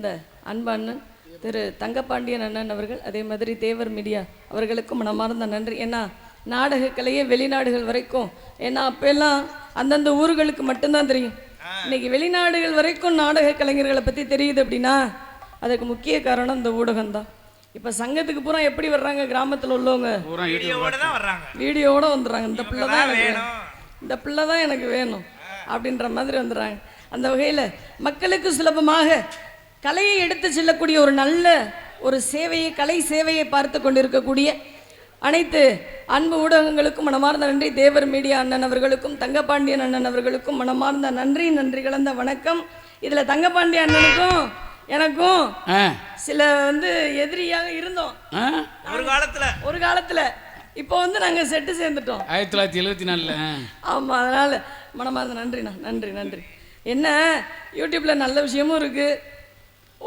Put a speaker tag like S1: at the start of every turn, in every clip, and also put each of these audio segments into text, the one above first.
S1: இந்த அன்பண்ணன் திரு தங்கப்பாண்டியன் அண்ணன் அவர்கள் அதே மாதிரி தேவர் மீடியா அவர்களுக்கும் மனமார்ந்த நன்றி. ஏன்னா நாடக கலையே வெளிநாடுகள் வரைக்கும். ஏன்னா அப்பெல்லாம் அந்தந்த ஊர்களுக்கு மட்டும்தான் தெரியும். இன்னைக்கு வெளிநாடுகள் வரைக்கும் நாடக கலைஞர்களை பற்றி தெரியுது அப்படின்னா அதுக்கு முக்கிய காரணம் இந்த ஊடகம் தான் இப்போ சங்கத்துக்கு பூரா எப்படி வர்றாங்க கிராமத்தில் உள்ளவங்க?
S2: வீடியோவோட தான் வர்றாங்க.
S1: வீடியோவோட வந்துடுறாங்க. இந்த பிள்ளை தான் எனக்கு இந்த பிள்ளை தான் எனக்கு வேணும் அப்படின்ற மாதிரி வந்துடுறாங்க. அந்த வகையில் மக்களுக்கு சுலபமாக கலையை எடுத்து செல்லக்கூடிய ஒரு நல்ல ஒரு சேவையை கலை சேவையை பார்த்து கொண்டிருக்கக்கூடிய அனைத்து அன்பு ஊடகங்களுக்கும் மனமார்ந்த நன்றி. தேவர் மீடியா அண்ணன் அவர்களுக்கும் தங்கப்பாண்டியன் அண்ணன் அவர்களுக்கும் மனமார்ந்த நன்றி நன்றி கலந்த வணக்கம். இதில் தங்கப்பாண்டிய அண்ணனுக்கும் எனக்கும் சில வந்து எதிரியாக இருந்தோம்.
S3: ஆ.
S2: ஒரு காலத்துல.
S1: ஒரு காலத்தில். இப்போ வந்து நாங்கள் செட்டு சேர்ந்துட்டோம்.
S3: ஆயிரத்தி தொள்ளாயிரத்தி எழுபத்தி நாலில்.
S1: ஆமாம் அதனால் மனமார்ந்த நன்றிண்ணா நன்றி நன்றி. என்ன யூடியூப்பில் நல்ல விஷயமும் இருக்குது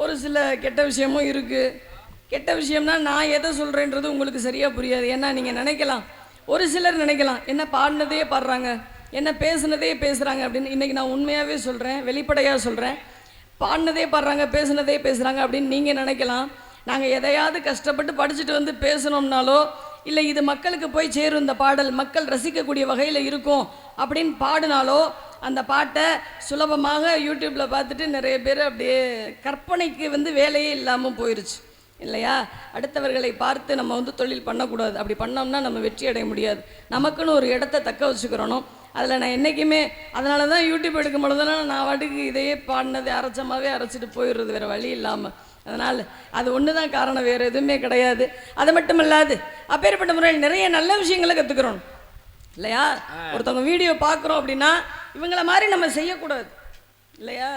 S1: ஒரு சில கெட்ட விஷயமும் இருக்குது கெட்ட விஷயம்னா நான் எதை சொல்கிறேன்றது உங்களுக்கு சரியாக புரியாது. ஏன்னா நீங்கள் நினைக்கலாம். ஒரு சிலர் நினைக்கலாம் என்ன பாடினதே பாடுறாங்க என்ன பேசுனதே பேசுகிறாங்க அப்படின்னு. இன்றைக்கி நான் உண்மையாகவே சொல்கிறேன் வெளிப்படையாக சொல்கிறேன் பாடினதே பாடுறாங்க பேசுனதே பேசுகிறாங்க அப்படின்னு நீங்கள் நினைக்கலாம். நாங்கள் எதையாவது கஷ்டப்பட்டு படிச்சுட்டு வந்து பேசணும்னாலோ இல்லை இது மக்களுக்கு போய் சேரும் இந்த பாடல் மக்கள் ரசிக்கக்கூடிய வகையில் இருக்கும் அப்படின்னு பாடினாலோ அந்த பாட்டை சுலபமாக யூடியூப்பில் பார்த்துட்டு நிறைய பேர் அப்படியே கற்பனைக்கு வந்து வேலையே இல்லாமல் போயிடுச்சு இல்லையா? அடுத்தவர்களை பார்த்து நம்ம வந்து தொழில் பண்ணக்கூடாது. அப்படி பண்ணோம்னா நம்ம வெற்றி அடைய முடியாது. நமக்குன்னு ஒரு இடத்த தக்க வச்சுக்கிறணும். அதில் நான் என்றைக்குமே அதனால தான் யூடியூப் எடுக்கும் பொழுதெல்லாம் நான் வாட்டுக்கு இதையே பாடினது அரைச்சமாகவே அரைச்சிட்டு போயிடுறது வேறு வழி இல்லாமல் அதனால் அது ஒன்று தான் காரணம் வேறு எதுவுமே கிடையாது. அது மட்டும் இல்லாது அப்பேற்பட்ட முறையில் நிறைய நல்ல விஷயங்களை கற்றுக்கிறோம் இல்லையா? ஒருத்தவங்க வீடியோ பார்க்குறோம் அப்படின்னா இவங்கள மாதிரி நம்ம செய்யக்கூடாது. இல்லையா?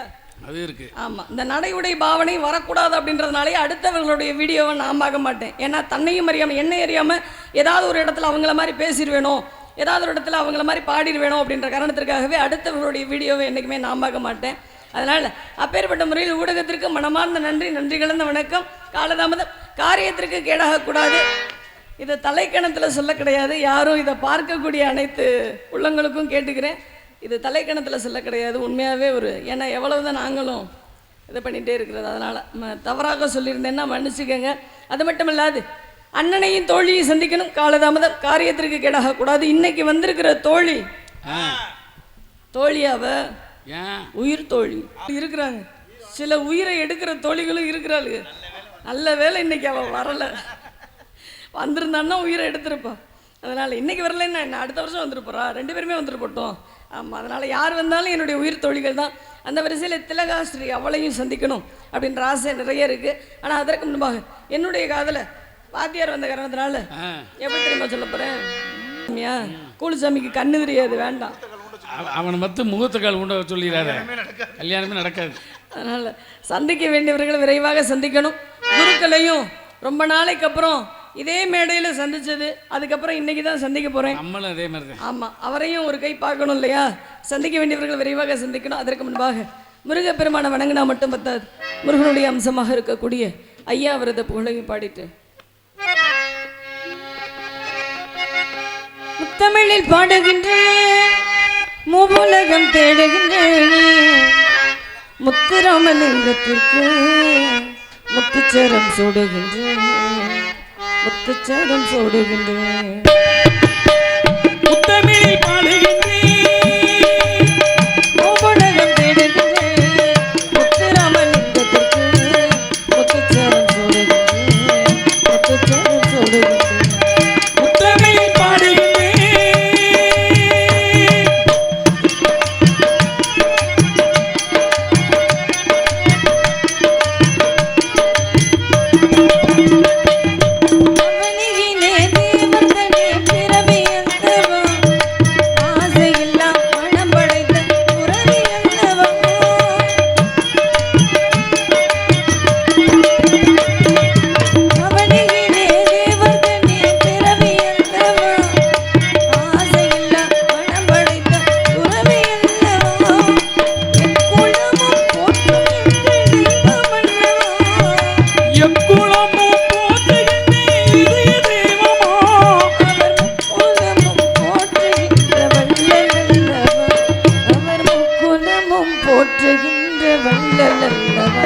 S3: அது இருக்கு.
S1: ஆமாம் இந்த நடை உடை பாவனை வரக்கூடாது அப்படின்றதுனாலே அடுத்தவர்களுடைய வீடியோவை நான் பார்க்க மாட்டேன். ஏன்னா தன்னையும் அறியாமல் என்னை அறியாமல் ஏதாவது ஒரு இடத்துல அவங்கள மாதிரி பேசிடுவேனோ ஏதாவது ஒரு இடத்துல அவங்கள மாதிரி பாடிடுவேணும் அப்படின்ற காரணத்திற்காகவே அடுத்தவர்களுடைய வீடியோவை என்றைக்குமே நான் பார்க்க மாட்டேன். அதனால் அப்பேற்பட்ட முறையில் ஊடகத்திற்கு மனமார்ந்த நன்றி நன்றி கலந்த வணக்கம். காலதாமதம். காரியத்திற்கு கேடாகக்கூடாது. இதை தலைக்கணத்தில் சொல்ல கிடையாது. யாரும் இதை பார்க்கக்கூடிய அனைத்து உள்ளங்களுக்கும் கேட்டுக்கிறேன். இது தலைக்கணத்தில் சொல்ல கிடையாது. உண்மையாகவே ஒரு ஏன்னா எவ்வளவு தான் நாங்களும் இது பண்ணிகிட்டே இருக்கிறது. அதனால் தவறாக சொல்லியிருந்தேன்னா மன்னிச்சுக்கோங்க. அது மட்டும் இல்லாது அண்ணனையும் தோழியும் சந்திக்கணும். காலதாமதம். காரியத்திற்கு கேடாகக்கூடாது. இன்னைக்கு வந்திருக்கிற தோழி தோழியாவ
S3: ஏன்?
S1: உயிர் தோழி. இருக்கிறாங்க. சில உயிரை எடுக்கிற தோழிகளும் இருக்கிறாளுங்க. நல்ல வேளை இன்னைக்கு அவள் வரலை. வந்திருந்தான்னா உயிரை எடுத்திருப்பா. அதனால் இன்னைக்கு வரலைன்னா என்ன? அடுத்த வருஷம் வந்துருப்போறா ரெண்டு பேருமே வந்துட்டு போட்டோம். ஆமாம் அதனால் யார் வந்தாலும் என்னுடைய உயிர் தோழிகள் தான். அந்த வரிசையில் திலகாஸ்ரீ அவளையும் சந்திக்கணும் அப்படின்ற ஆசை நிறைய இருக்குது ஆனால் அதற்கு முன்பாக என்னுடைய காதல வாத்தியார் வந்த காரணத்தினால எப்படி தெரியுமா சொல்ல போகிறேன் கூலிசாமிக்கு கண்ணு தெரியாது வேண்டாம்.
S3: அவனை மத்து முகத்துக்கால் உண்ட சொல்லிடாத. கல்யாணமே நடக்காது.
S1: அதனால் சந்திக்க வேண்டியவர்களை விரைவாக சந்திக்கணும். குருக்களையும் ரொம்ப நாளைக்கு அப்புறம் இதே மேடையில் சந்திச்சது. அதுக்கப்புறம் இன்னைக்கு தான் சந்திக்க போகிறேன்
S3: நம்மளும் அதே மாதிரி தான்.
S1: ஆமாம் அவரையும் ஒரு கை பார்க்கணும் இல்லையா? சந்திக்க வேண்டியவர்கள் விரைவாக சந்திக்கணும். அதற்கு முன்பாக முருகப்பெருமானை வணங்கினா மட்டும் பத்தாது. முருகனுடைய அம்சமாக இருக்கக்கூடிய ஐயா அவரது புகழையும் பாடிட்டு. முத்தமிழில் பாடுகின்றேன். மூவுலகம் தேடுகின்றேன். முத்துராமலிங்கத்திற்கு முத்துச்சரம் சூடுகின்றேன். முத்துச்சரம் சூடுகின்றேன்.
S3: முத்தமிழில் பாடுகின்றேன்
S1: Thank you. போற்றுகின்ற வள்ளல் அல்லவா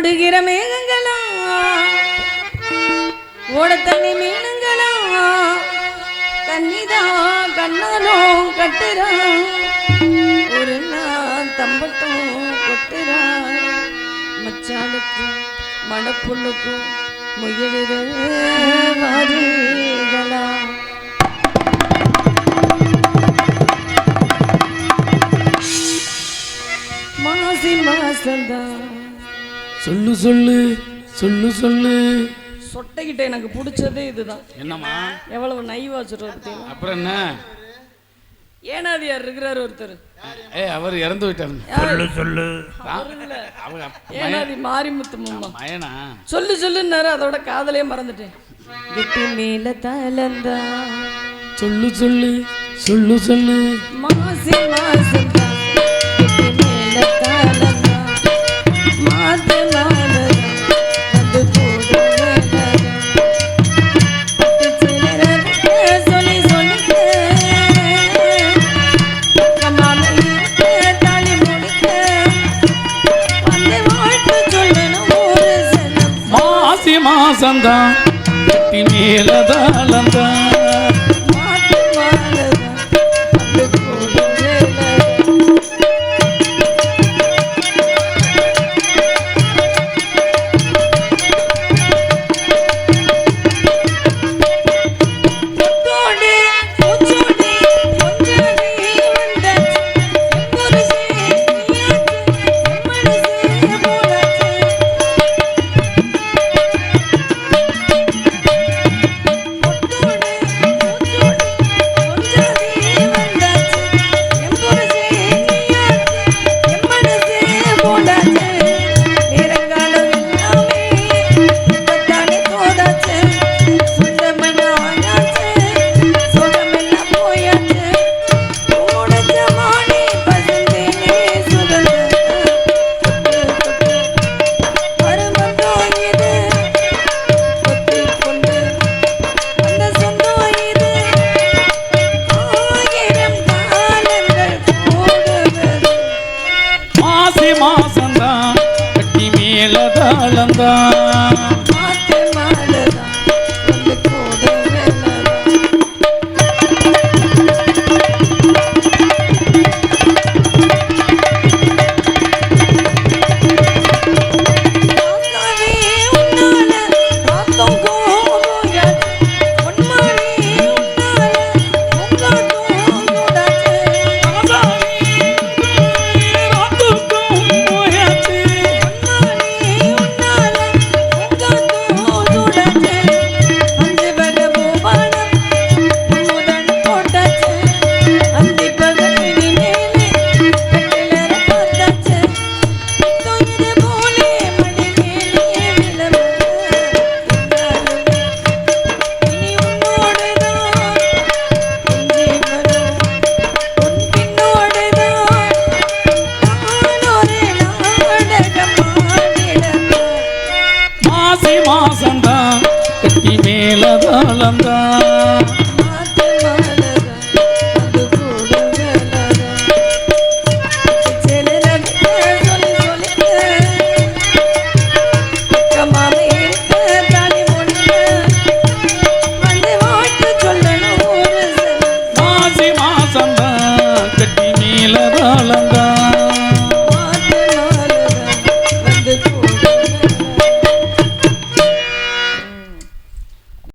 S1: ஓடுகிற மேகங்களா ஓடத்தண்ணி மீனுங்களா கண்ணிதா கண்ணாலும் கட்டுறான். ஒரு நாள் தம்பட்டும் கொட்டுறான். மச்சானுக்கும் மணப்புண்ணுக்கும் முயலிகளா மாசி மாசந்தான்
S3: சொல்லு சொல்லு சொல்லு சொல்லு.
S1: சொட்டைக்கிட்ட எனக்கு பிடிச்சதே இதுதான்.
S3: என்னம்மா?
S1: எவ்வளவு நைவா சொல்றது
S3: அப்புறம் என்ன?
S1: ஏனாதியார் இருக்கிறார் ஒருத்தர்.
S3: ஏ அவர் இறந்து விட்டாரு
S2: சொல்லு சொல்லு.
S1: ஏனாதி மாரிமுத்து மாமா.
S3: மயனா?
S1: சொல்லு சொல்லுன்னாரு அதோட காதலையே மறந்துட்டேன். விட்டு மேல தலந்தா
S3: சொல்லு சொல்லு சொல்லு சொல்லு.
S1: மாசி
S3: மாசி
S1: தாளந்தான் வெட்டி மேல
S3: தாளந்தான் மாசந்தான் கட்டி
S1: மேல
S3: Ram Ram